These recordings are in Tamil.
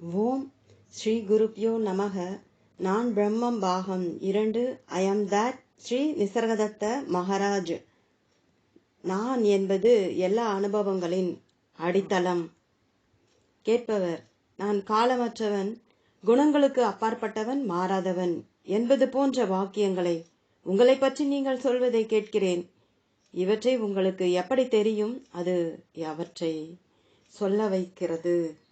ஓம் ஸ்ரீ குருப்யோ நமக. நான் பிரம்மம் பாகம் இரண்டு. I am that Shri Nisargadatta Maharaj. நான் என்பது எல்லா அனுபவங்களின் அடித்தளம். கேட்பவர் நான் காலமற்றவன் குணங்களுக்கு அப்பாற்பட்டவன் மாறாதவன் என்பது போன்ற வாக்கியங்களை உங்களை பற்றி நீங்கள் சொல்வதை கேட்கிறேன். இவற்றை உங்களுக்கு எப்படி தெரியும்? அது அவற்றை சொல்ல வைக்கிறது?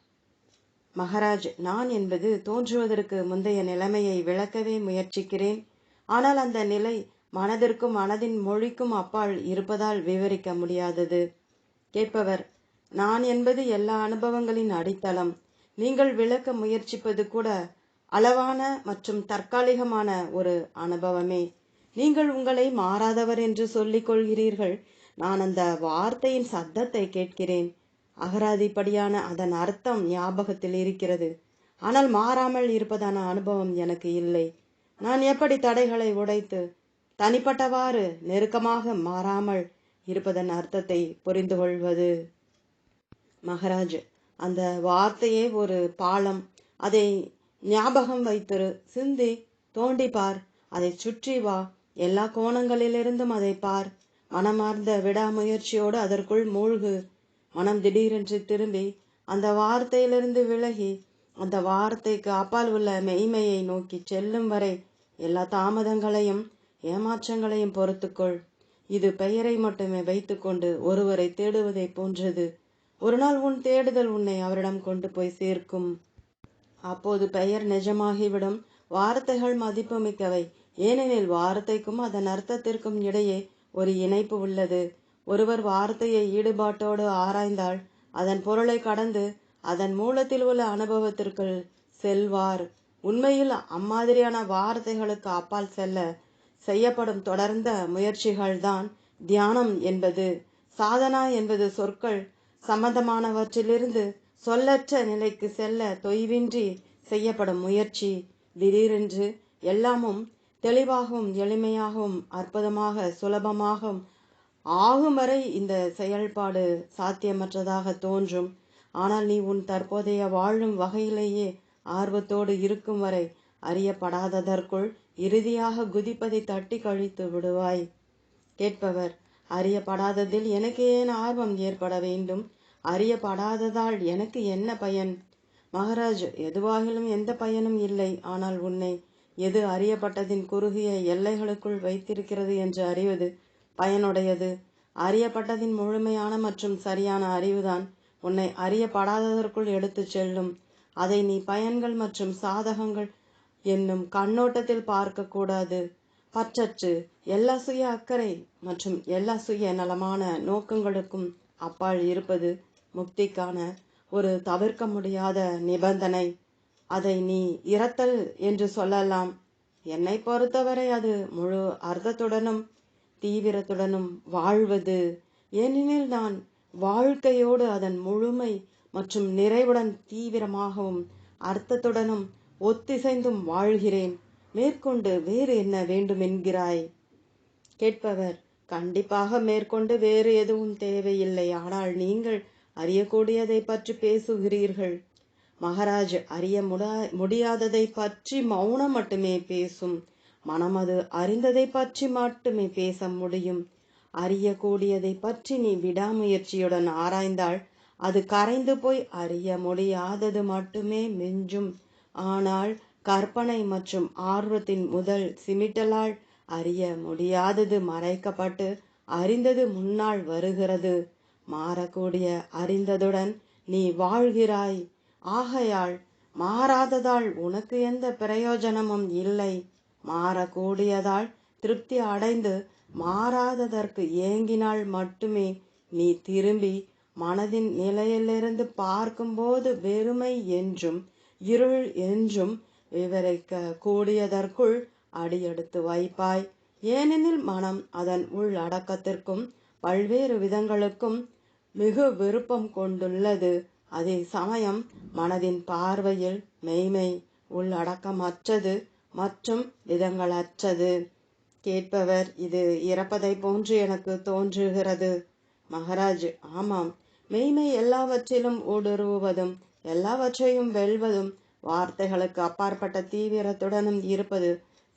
மகாராஜ் நான் என்பது தோன்றுவதற்கு முந்தைய நிலைமையை விளக்கவே முயற்சிக்கிறேன். ஆனால் அந்த நிலை மனதிற்கும் மனதின் மொழிக்கும் அப்பால் இருப்பதால் விவரிக்க முடியாதது. கேட்பவர் நான் என்பது எல்லா அனுபவங்களின் அடித்தளம். நீங்கள் விளக்க முயற்சிப்பது கூட அளவான மற்றும் தற்காலிகமான ஒரு அனுபவமே. நீங்கள் உங்களை மாறாதவர் என்று சொல்லிக் கொள்கிறீர்கள். நான் அந்த வார்த்தையின் சத்தத்தை கேட்கிறேன். அகராதிப்படியான அதன் அர்த்தம் ஞாபகத்தில் இருக்கிறது. ஆனால் மாறாமல் இருப்பதான அனுபவம் எனக்கு இல்லை. நான் எப்படி தடைகளை உடைத்து தனிப்பட்டவாறு நெருக்கமாக மாறாமல் இருப்பதன் அர்த்தத்தை புரிந்து கொள்வது மகராஜ் அந்த வார்த்தையே ஒரு பாலம். அதை ஞாபகம் வைத்திரு. சிந்தி தோண்டி பார். அதை சுற்றி வா. எல்லா கோணங்களிலிருந்தும் அதை பார். மனமார்ந்த விடாமுயற்சியோடு அதற்குள் மூழ்கு. மனம் திடீரென்று திரும்பி அந்த வார்த்தையிலிருந்து விலகி அந்த வார்த்தைக்கு அப்பால் உள்ள மெய்மையை நோக்கி செல்லும் வரை எல்லா தாமதங்களையும் ஏமாற்றங்களையும் பொறுத்துக்கொள். இது பெயரை மட்டுமே வைத்துக்கொண்டு ஒருவரை தேடுவதை போன்றது. ஒரு நாள் உன் தேடுதல் உன்னை அவரிடம் கொண்டு போய் சேர்க்கும். அப்போது பெயர் நிஜமாகிவிடும். வார்த்தைகள் மதிப்புமிக்கவை. ஏனெனில் வார்த்தைக்கும் அதன் அர்த்தத்திற்கும் இடையே ஒரு இணைப்பு உள்ளது. ஒருவர் வார்த்தையை ஈடுபாட்டோடு ஆராய்ந்தால் அதன் பொருளை கடந்து அதன் மூலத்தில் உள்ள அனுபவத்திற்குள் செல்வார். உண்மையில் அம்மாதிரியான வார்த்தைகளுக்கு அப்பால் செல்ல செய்யப்படும் தொடர்ந்த முயற்சிகள்தான் தியானம் என்பது. சாதனா என்பது சொற்கள் சம்பந்தமானவற்றிலிருந்து சொல்லற்ற நிலைக்கு செல்ல தொய்வின்றி செய்யப்படும் முயற்சி. திடீரென்று எல்லாமும் தெளிவாகவும் எளிமையாகவும் அற்புதமாக சுலபமாகவும் ஆகும் வரை இந்த செயல்பாடு சாத்தியமற்றதாக தோன்றும். ஆனால் நீ உன் தற்போதைய வாழும் வகையிலேயே ஆர்வத்தோடு இருக்கும் வரை அறியப்படாததற்குள் இறுதியாக குதிப்பதை தட்டி கழித்து விடுவாய். கேட்பவர் அறியப்படாததில் எனக்கு ஏன் ஆர்வம் ஏற்பட வேண்டும்? அறியப்படாததால் எனக்கு என்ன பயன்? மகாராஜ் எதுவாகிலும் எந்த பயனும் இல்லை. ஆனால் உன்னை எது அறியப்பட்டதின் குறுகிய எல்லைகளுக்குள் வைத்திருக்கிறது என்று அறிவது பயனுடையது. அறியப்பட்டதின் முழுமையான மற்றும் சரியான அறிவுதான் உன்னை அறியப்படாததற்குள் எடுத்துச் செல்லும். அதை நீ பயன்கள் மற்றும் சாதகங்கள் என்னும் கண்ணோட்டத்தில் பார்க்கக்கூடாது. பற்றற்று எல்லா சுய அக்கறை மற்றும் எல்லா சுய நலமான நோக்கங்களுக்கும் அப்பால் இருப்பது முக்திக்கான ஒரு தவிர்க்க முடியாத நிபந்தனை. அதை நீ இரத்தல் என்று சொல்லலாம். என்னை பொறுத்தவரை அது முழு அர்த்தத்துடனும் தீவிரத்துடனும் வாழ்வது. ஏனெனில் நான் வாழ்க்கையோடு அதன் முழுமை மற்றும் நிறைவுடன் தீவிரமாகவும் அர்த்தத்துடனும் ஒத்திசைந்தும் வாழ்கிறேன். மேற்கொண்டு வேறு என்ன வேண்டும் என்கிறாய் கேட்பவர் கண்டிப்பாக மேற்கொண்டு வேறு எதுவும் தேவையில்லை. ஆனால் நீங்கள் அறியக்கூடியதை பற்றி பேசுகிறீர்கள். மகாராஜ் அறிய முடியாததை பற்றி மௌனம் மட்டுமே பேசும். மனமது அறிந்ததை பற்றி மட்டுமே பேச முடியும். அறியக்கூடியதை பற்றி நீ விடாமுயற்சியுடன் ஆராய்ந்தால் அது கரைந்து போய் அறிய முடியாதது மட்டுமே மிஞ்சும். ஆனால் கற்பனை மற்றும் ஆர்வத்தின் முதல் சிமிட்டலால் அறிய முடியாதது மறைக்கப்பட்டு அறிந்தது முன்னால் வருகிறது. மாறக்கூடிய அறிந்ததுடன் நீ வாழ்கிறாய். ஆகையால் மாறாததால் உனக்கு எந்த பிரயோஜனமும் இல்லை. மாறக்கூடியதால் திருப்தி அடைந்து மாறாததற்கு ஏங்கினால் மட்டுமே நீ திரும்பி மனதின் நிலையிலிருந்து பார்க்கும்போது வெறுமை என்றும் இருள் என்றும் விவரிக்க கூடியதற்குள் அடியெடுத்து வைப்பாய். ஏனெனில் மனம் அதன் உள் அடக்கத்திற்கும் பல்வேறு விதங்களுக்கும் மிகு விருப்பம் கொண்டுள்ளது. அதே சமயம் மனதின் பார்வையில் மெய்மை உள்ளடக்கமற்றது மற்றும் விதங்களற்றது. கேட்பவர் இது இறப்பதை போன்று எனக்கு தோன்றுகிறது. மகாராஜ் ஆமாம். மெய்மை எல்லாவற்றிலும் ஊடுருவுவதும் எல்லாவற்றையும் வெல்வதும் வார்த்தைகளுக்கு அப்பாற்பட்ட தீவிரத்துடனும் இருப்பது.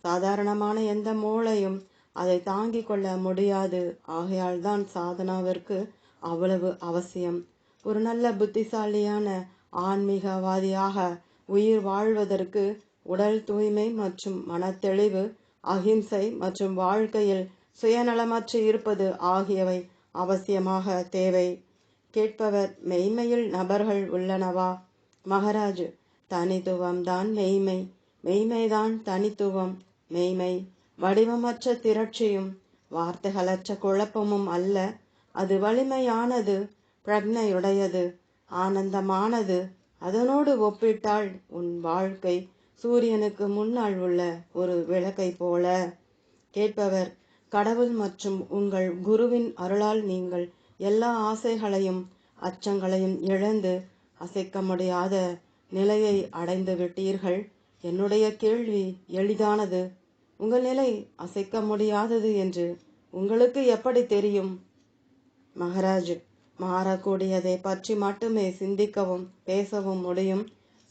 சாதாரணமான எந்த மூளையும் அதை தாங்கிக் கொள்ள முடியாது. ஆகையால்தான் சாதனாவிற்கு அவ்வளவு அவசியம். ஒரு நல்ல புத்திசாலியான ஆன்மீகவாதியாக உயிர் வாழ்வதற்கு உடல் தூய்மை மற்றும் மனத்தெளிவு அகிம்சை மற்றும் வாழ்க்கையில் சுயநலமற்று இருப்பது ஆகியவை அவசியமாக தேவை. கேட்பவர் மெய்மையில் நபர்கள் உள்ளனவா? மகராஜ் தனித்துவம் தான் மெய்மை. மெய்மைதான் தனித்துவம் மெய்மை. வடிவமற்ற திரட்சியும் வார்த்தைகளற்ற குழப்பமும் அல்ல. அது வலிமையானது பிரக்னையுடையது ஆனந்தமானது. அதனோடு ஒப்பிட்டால் உன் வாழ்க்கை சூரியனுக்கு முன்னால் உள்ள ஒரு விளக்கை போல கேட்பவர் கடவுள் மற்றும் உங்கள் குருவின் அருளால் நீங்கள் எல்லா ஆசைகளையும் அச்சங்களையும் இழந்து அசைக்க முடியாத நிலையை அடைந்து விட்டீர்கள். என்னுடைய கேள்வி எளிதானது. உங்கள் நிலை அசைக்க முடியாதது என்று உங்களுக்கு எப்படி தெரியும்? மகராஜ் மாறக்கூடியதை பற்றி மட்டுமே சிந்திக்கவும் பேசவும் முடியும்.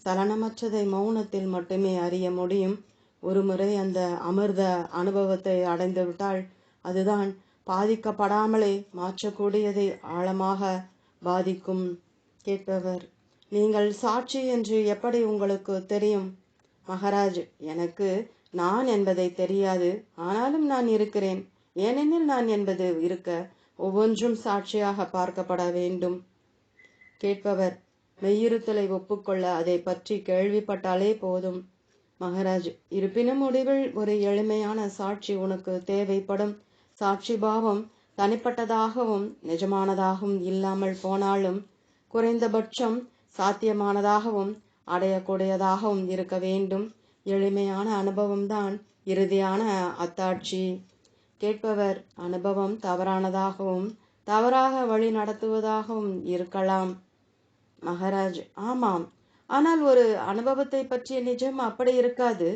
சலனமற்றதை மௌனத்தில் மட்டுமே அறிய முடியும். ஒருமுறை அந்த அமிர்த அனுபவத்தை அடைந்துவிட்டால் அதுதான் பாதிக்கப்படாமலே மாற்றக்கூடியதை ஆழமாக பாதிக்கும் கேட்பவர். நீங்கள் சாட்சி என்று எப்படி உங்களுக்கு தெரியும்? மகாராஜ் எனக்கு நான் என்பதை தெரியாது. ஆனாலும் நான் இருக்கிறேன். ஏனெனில் நான் என்பது இருக்க ஒவ்வொன்றும் சாட்சியாக பார்க்கப்பட வேண்டும் கேட்பவர். மெய்யிருத்தலை ஒப்புக்கொள்ள அதை பற்றி கேள்விப்பட்டாலே போதும். மகாராஜ் இருப்பினும் முடிவில் ஒரு எளிமையான சாட்சி உனக்கு தேவைப்படும். சாட்சி பாவம் தனிப்பட்டதாகவும் நிஜமானதாகவும் இல்லாமல் போனாலும் குறைந்தபட்சம் சாத்தியமானதாகவும் அடையக்கூடியதாகவும் இருக்க வேண்டும். எளிமையான அனுபவம்தான் இறுதியான அத்தாட்சி. கேட்பவர் அனுபவம் தவறானதாகவும் தவறாக வழி நடத்துவதாகவும் இருக்கலாம். மகாராஜ். ஆமாம். ஆனால் ஒரு அனுபவத்தை பற்றிய நிஜம் அப்படி இருக்காது.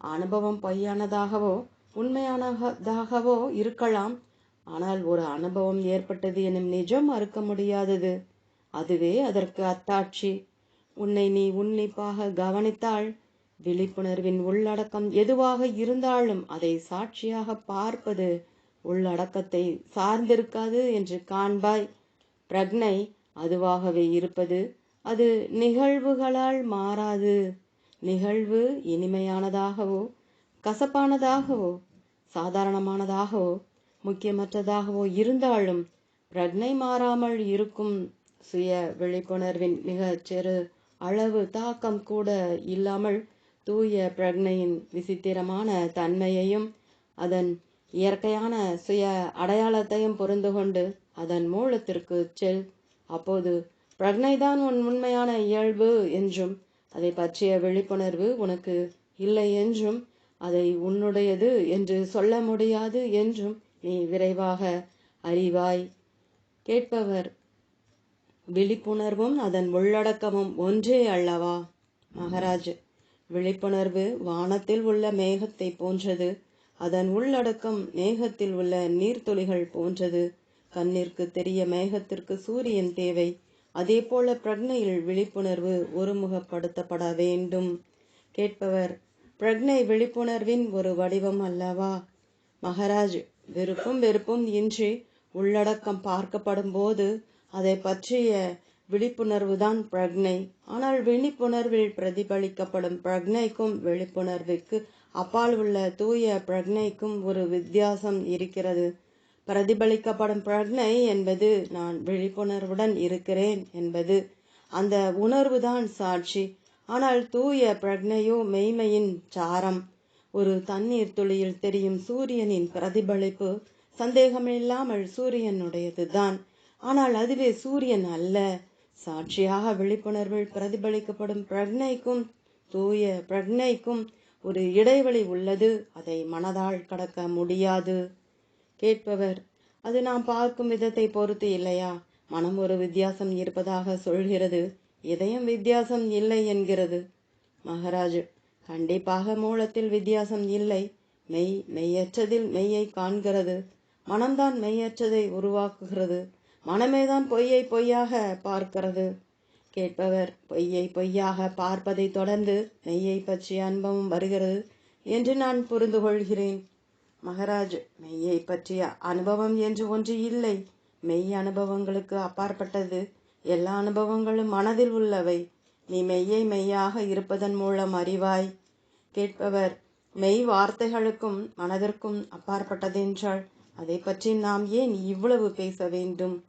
அனுபவம் பொய்யானதாகவோ உண்மையானதாகவோ இருக்கலாம். ஆனால் ஒரு அனுபவம் ஏற்பட்டது எனும் நிஜம் மறுக்க முடியாதது. அதுவே அதற்கு அத்தாட்சி. உன்னை நீ உன்னிப்பாக கவனித்தால் விழிப்புணர்வின் உள்ளடக்கம் எதுவாக இருந்தாலும் அதை சாட்சியாக பார்ப்பது உள்ளடக்கத்தை சார்ந்திருக்காது என்று காண்பாய். பிரக்னை அதுவாகவே இருப்பது அது நிகழ்வுகளால் மாறாது. நிகழ்வு இனிமையானதாகவோ கசப்பானதாகவோ சாதாரணமானதாகவோ முக்கியமற்றதாகவோ இருந்தாலும் பிரக்னை மாறாமல் இருக்கும் சுய விழிப்புணர்வின் மிகச்சிறு அளவு தாக்கம் கூட இல்லாமல் தூய பிரக்னையின் விசித்திரமான தன்மையையும் அதன் இயற்கையான சுய அடையாளத்தையும் புரிந்து கொண்டு அதன் மூலத்திற்கு செல் அப்போது பிரக்னைதான் உன் உண்மையான இயல்பு என்றும் அதை பற்றிய விழிப்புணர்வு உனக்கு இல்லை என்றும் அதை உன்னுடையது என்று சொல்ல முடியாது என்றும் நீ விரைவாக அறிவாய். கேட்பவர் விழிப்புணர்வும் அதன் உள்ளடக்கமும் ஒன்றே அல்லவா? மகாராஜ் விழிப்புணர்வு வானத்தில் உள்ள மேகத்தை போன்றது அதன் உள்ளடக்கம் மேகத்தில் உள்ள நீர்த்துளிகள் போன்றது கண்ணிற்கு தெரிய மேகத்திற்கு சூரியன் தேவை. அதே போல பிரக்னையில் விழிப்புணர்வு ஒருமுகப்படுத்தப்பட வேண்டும். கேட்பவர் பிரக்னை விழிப்புணர்வின் ஒரு வடிவம் அல்லவா? மகராஜ் விருப்பும் வெறுப்பும் இன்றி உள்ளடக்கம் பார்க்கப்படும் போது அதை பற்றிய விழிப்புணர்வுதான் பிரக்னை. ஆனால் விழிப்புணர்வில் பிரதிபலிக்கப்படும் பிரக்னைக்கும் விழிப்புணர்வுக்கு அப்பால் உள்ள தூய பிரக்னைக்கும் ஒரு வித்தியாசம் இருக்கிறது. பிரதிபலிக்கப்படும் பிரக்னை என்பது நான் விழிப்புணர்வுடன் இருக்கிறேன் என்பது அந்த உணர்வுதான் சாட்சி. ஆனால் தூய பிரக்னையோ மெய்மையின் சாரம். ஒரு தண்ணீர் துளியில் தெரியும் சூரியனின் பிரதிபலிப்பு சந்தேகமில்லாமல் சூரியனுடையதுதான். ஆனால் அதுவே சூரியன் அல்ல. சாட்சியாக விழிப்புணர்வில் பிரதிபலிக்கப்படும் பிரக்னைக்கும் தூய பிரக்னைக்கும் ஒரு இடைவெளி உள்ளது. அதை மனதால் கடக்க முடியாது. கேட்பவர். அது நாம் பார்க்கும் விதத்தை பொறுத்து இல்லையா? மனம் ஒரு வித்தியாசம் இருப்பதாக சொல்கிறது. இதயம் வித்தியாசம் இல்லை என்கிறது. மகாராஜ் கண்டிப்பாக மூலத்தில் வித்தியாசம் இல்லை. மெய் மெய்யற்றதில் மெய்யை காண்கிறது. மனம்தான் மெய்யற்றதை உருவாக்குகிறது. மனமேதான் பொய்யை பொய்யாக பார்க்கிறது. கேட்பவர் பொய்யை பொய்யாக பார்ப்பதை தொடர்ந்து மெய்யை பற்றிய அனுபவம் வருகிறது என்று நான் புரிந்து கொள்கிறேன் மகராஜ் மெய்யை பற்றிய அனுபவம் என்று ஒன்று இல்லை. மெய் அனுபவங்களுக்கு அப்பாற்பட்டது. எல்லா அனுபவங்களும் மனதில் உள்ளவை. நீ மெய்யை மெய்யாக இருப்பதன் மூலம் அறிவாய். கேட்பவர் மெய் வார்த்தைகளுக்கும் மனதிற்கும் அப்பாற்பட்டதென்றால் அதை பற்றி நாம் ஏன் இவ்வளவு பேச வேண்டும்?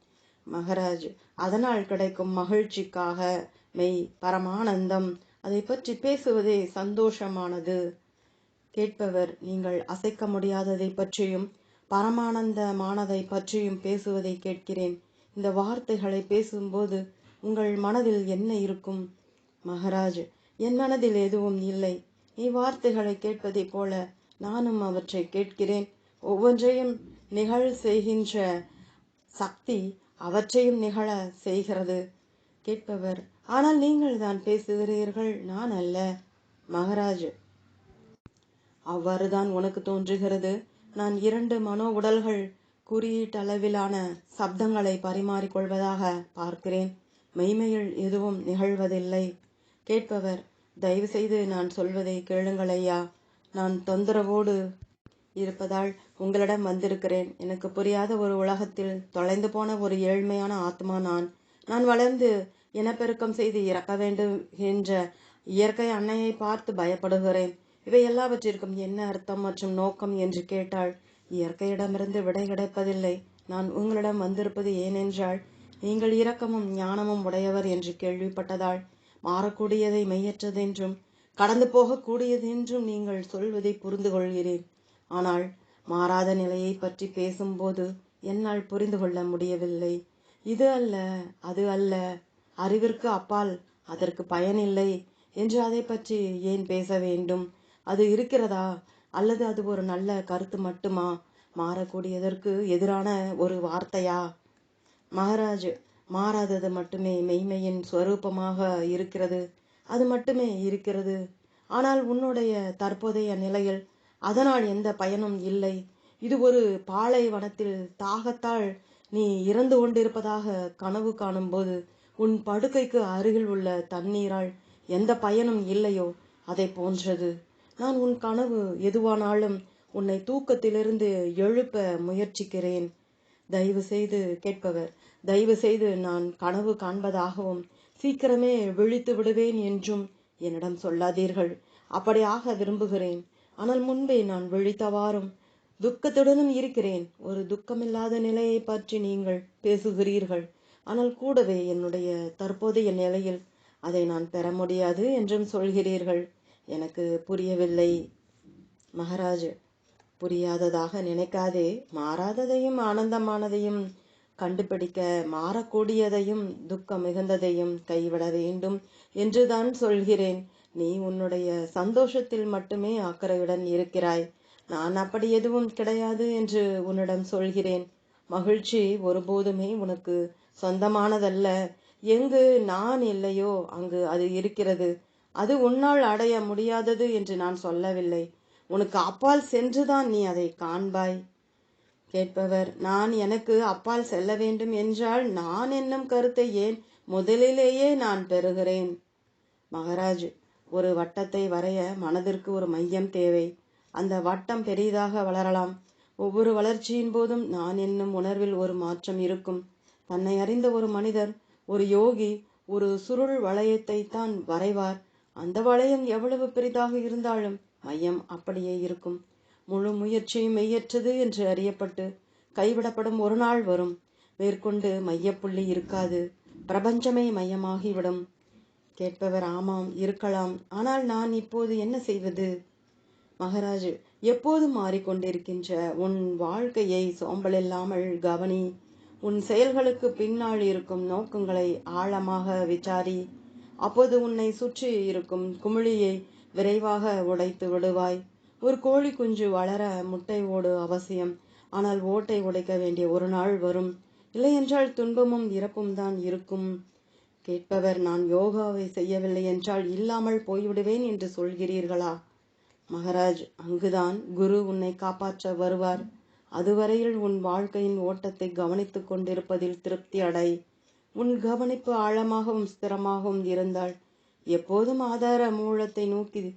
மகராஜ் அதனால் கிடைக்கும் மகிழ்ச்சிக்காக மெய் பரமானந்தம். அதை பற்றி பேசுவதே சந்தோஷமானது. கேட்பவர் நீங்கள் அசைக்க முடியாததை பற்றியும் பரமானந்தமானதை பற்றியும் பேசுவதை கேட்கிறேன். இந்த வார்த்தைகளை பேசும்போது உங்கள் மனதில் என்ன இருக்கும்? மகராஜ் என் மனதில் எதுவும் இல்லை. நீ வார்த்தைகளை கேட்பதைப் போல நானும் அவற்றை கேட்கிறேன். ஒவ்வொன்றையும் நிகழ் செய்கின்ற சக்தி அவற்றையும் நிகழ செய்கிறது. கேட்பவர் ஆனால் நீங்கள் தான் பேசுகிறீர்கள் நான் அல்ல. மகராஜ் அவ்வாறுதான் உனக்கு தோன்றுகிறது. நான் இரண்டு மனோ உடல்கள் குறியீட்டளவிலான சப்தங்களை பரிமாறிக்கொள்வதாக பார்க்கிறேன். மெய்மையில் எதுவும் நிகழ்வதில்லை. கேட்பவர் தயவுசெய்து நான் சொல்வதை கேளுங்கள் ஐயா. நான் தொந்தரவோடு இருப்பதால் உங்களிடம் வந்திருக்கிறேன். எனக்கு புரியாத ஒரு உலகத்தில் தொலைந்து போன ஒரு ஏழ்மையான ஆத்மா நான். நான் வளர்ந்து இனப்பெருக்கம் செய்து இறக்க வேண்டும் என்ற இயற்கை அன்னையை பார்த்து பயப்படுகிறேன். இவை எல்லாவற்றிற்கும் என்ன அர்த்தம் மற்றும் நோக்கம் என்று கேட்டாள். இயற்கையிடமிருந்து விடை கிடைப்பதில்லை. நான் உங்களிடம் வந்திருப்பது ஏனென்றால் நீங்கள் இரக்கமும் ஞானமும் உடையவர் என்று கேள்விப்பட்டதால் மாறக்கூடியதை மெய்யற்றதென்றும் கடந்து போகக்கூடியதென்றும் நீங்கள் சொல்வதை புரிந்து கொள்கிறேன் ஆனால் மாறாத நிலையை பற்றி பேசும்போது என்னால் புரிந்து கொள்ள முடியவில்லை. இது அல்ல அது அல்ல. அறிவிற்கு அப்பால் அதற்கு பயனில்லை என்று அதை பற்றி ஏன் பேச வேண்டும்? அது இருக்கிறதா? அல்லது அது ஒரு நல்ல கருத்து மட்டுமா? மாறக்கூடியதற்கு எதிரான ஒரு வார்த்தையா? மகாராஜ் மாறாதது மட்டுமே மெய்மையின் ஸ்வரூபமாக இருக்கிறது. அது மட்டுமே இருக்கிறது. ஆனால் உன்னுடைய தற்போதைய நிலையில் அதனால் எந்த பயனும் இல்லை. இது ஒரு பாலைவனத்தில் தாகத்தால் நீ இறந்து கொண்டிருப்பதாக கனவு காணும்போது உன் படுக்கைக்கு அருகில் உள்ள தண்ணீரால் எந்த பயனும் இல்லையோ? அதை போன்றது. நான் உன் கனவு எதுவானாலும் உன்னை தூக்கத்திலிருந்து எழுப்ப முயற்சிக்கிறேன். தயவு செய்து கேட்பவர் தயவு செய்து நான் கனவு காண்பதாகவும் சீக்கிரமே விழித்து விடுவேன் என்றும் என்னிடம் சொல்லாதீர்கள். அப்படியாக விரும்புகிறேன். ஆனால் முன்பே நான் விழித்தவாறும் துக்கத்துடனும் இருக்கிறேன். ஒரு துக்கமில்லாத நிலையை பற்றி நீங்கள் பேசுகிறீர்கள். ஆனால் கூடவே என்னுடைய தற்போதைய நிலையில் அதை நான் பெற முடியாது என்றும் சொல்கிறீர்கள். எனக்கு புரியவில்லை. மகாராஜ் புரியாததாக நினைக்காதே. மாறாததையும் ஆனந்தமானதையும் கண்டுபிடிக்க மாறக்கூடியதையும் துக்கம் மிகுந்ததையும் கைவிட வேண்டும் என்றுதான் சொல்கிறேன். நீ உன்னுடைய சந்தோஷத்தில் மட்டுமே அக்கறையுடன் இருக்கிறாய். நான் அப்படி எதுவும் கிடையாது என்று உன்னிடம் சொல்கிறேன். மகிழ்ச்சி ஒருபோதுமே உனக்கு சொந்தமானதல்ல. எங்கு நான் இல்லையோ அங்கு அது இருக்கிறது. அது உன்னால் அடைய முடியாதது என்று நான் சொல்லவில்லை. உனக்கு அப்பால் சென்றுதான் நீ அதை காண்பாய். கேட்பவர் நான் எனக்கு அப்பால் செல்ல வேண்டும் என்றால் நான் என்னும் கருத்தை ஏன் முதலிலேயே நான் பெறுகிறேன்? மகாராஜ் ஒரு வட்டத்தை வரைய மனதிற்கு ஒரு மையம் தேவை. அந்த வட்டம் பெரிதாக வளரலாம். ஒவ்வொரு வளர்ச்சியின் போதும் நான் என்னும் உணர்வில் ஒரு மாற்றம் இருக்கும். தன்னை அறிந்த ஒரு மனிதர் ஒரு யோகி ஒரு சுருள் வளையத்தை தான் வரைவார். அந்த வளையம் எவ்வளவு பெரிதாக இருந்தாலும் மையம் அப்படியே இருக்கும். முழு முயற்சியும் மெய்யற்றது என்று அறியப்பட்டு கைவிடப்படும் ஒரு நாள் வரும். மேற்கொண்டு மையப்புள்ளி இருக்காது. பிரபஞ்சமே மையமாகிவிடும். கேட்பவர் ஆமாம் இருக்கலாம். ஆனால் நான் இப்போது என்ன செய்வது? மகராஜ் எப்போதும் மாறிக்கொண்டிருக்கின்ற உன் வாழ்க்கையை சோம்பலில்லாமல் கவனி. உன் செயல்களுக்கு பின்னால் இருக்கும் நோக்கங்களை ஆழமாக விசாரி. அப்போது உன்னை சுற்றி இருக்கும் குமிழியை விரைவாக உடைத்து விடுவாய். ஒரு கோழி குஞ்சு வளர முட்டை ஓடு அவசியம். ஆனால் ஓட்டை உடைக்க வேண்டிய ஒரு நாள் வரும். இல்லையென்றால் துன்பமும் இறப்பும் தான் இருக்கும். கேட்பவர் நான் யோகாவை செய்யவில்லை என்றால் இல்லாமல் போய்விடுவேன் என்று சொல்கிறீர்களா? மகராஜ் அங்குதான் குரு உன்னை காப்பாற்ற வருவார். அதுவரையில் உன் வாழ்க்கையின் ஓட்டத்தை கவனித்துக் கொண்டிருப்பதில் திருப்தி அடை. உன் கவனிப்பு ஆழமாகவும் ஸ்திரமாகவும் இருந்தால் எப்போதும் ஆதார மூலத்தை நோக்கி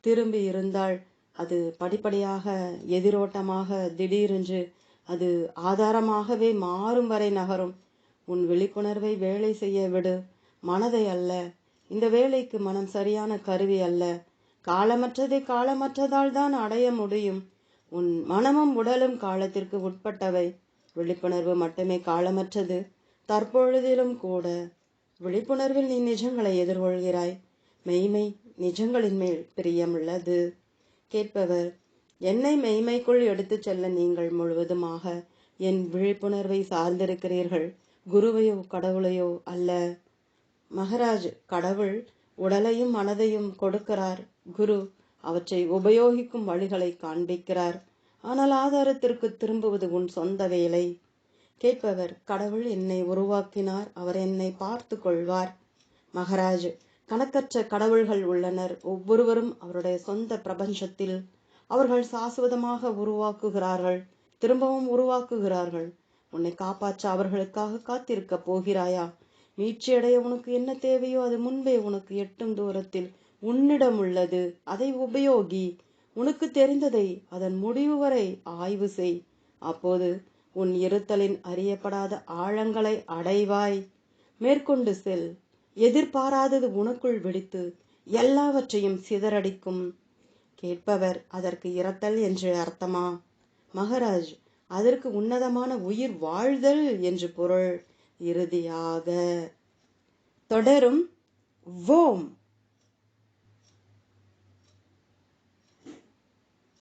திரும்பி இருந்தால் அது படிப்படியாக எதிரோட்டமாக திடீரென்று அது ஆதாரமாகவே மாறும் வரை நகரும். உன் விழிப்புணர்வை வேலை செய்ய விடு. மனதை அல்ல. இந்த வேலைக்கு மனம் சரியான கருவி அல்ல. காலமற்றதை காலமற்றதால் தான் அடைய முடியும். உன் மனமும் உடலும் காலத்திற்கு உட்பட்டவை. விழிப்புணர்வு மட்டுமே காலமற்றது. தற்பொழுதிலும் கூட விழிப்புணர்வில் நீ நிஜங்களை எதிர்கொள்கிறாய். மெய்மை நிஜங்களின் மேல் பிரியமுள்ளது. கேட்பவர் என்னை மெய்மைக்குள் எடுத்துச் செல்ல நீங்கள் முழுவதுமாக என் விழிப்புணர்வை சார்ந்திருக்கிறீர்கள் குருவையோ கடவுளையோ அல்ல. மகராஜ் கடவுள் உடலையும் மனதையும் கொடுக்கிறார். குரு அவற்றை உபயோகிக்கும் வழிகளை காண்பிக்கிறார். ஆனால் ஆதாரத்திற்கு திரும்புவது உன் சொந்த வேலை. கேட்பவர் கடவுள் என்னை உருவாக்கினார் அவர் என்னை பார்த்து கொள்வார். மகராஜ் கணக்கற்ற கடவுள்கள் உள்ளனர் ஒவ்வொருவரும் அவருடைய சொந்த பிரபஞ்சத்தில் அவர்கள் சாஸ்வதமாக உருவாக்குகிறார்கள் திரும்பவும் உருவாக்குகிறார்கள். உன்னை காப்பாற்ற அவர்களுக்காக காத்திருக்க போகிறாயா? மீட்சியடைய உனக்கு என்ன தேவையோ அது முன்பே உனக்கு எட்டும் தூரத்தில் உன்னிடம் உள்ளது. அதை உபயோகி உனக்கு தெரிந்ததை அதன் முடிவு வரை ஆய்வு செய். அப்போது உன் இருத்தலின் அறியப்படாத ஆழங்களை அடைவாய். மேற்கொண்டு செல். எதிர்பாராதது உனக்குள் வெடித்து எல்லாவற்றையும் சிதறடிக்கும். கேட்பவர் அதற்கு இரத்தல் என்று அர்த்தமா? மகராஜ் அதற்கு உன்னதமான உயிர் வாழ்தல் என்று பொருள். இறுதியாக. தொடரும். ஓம்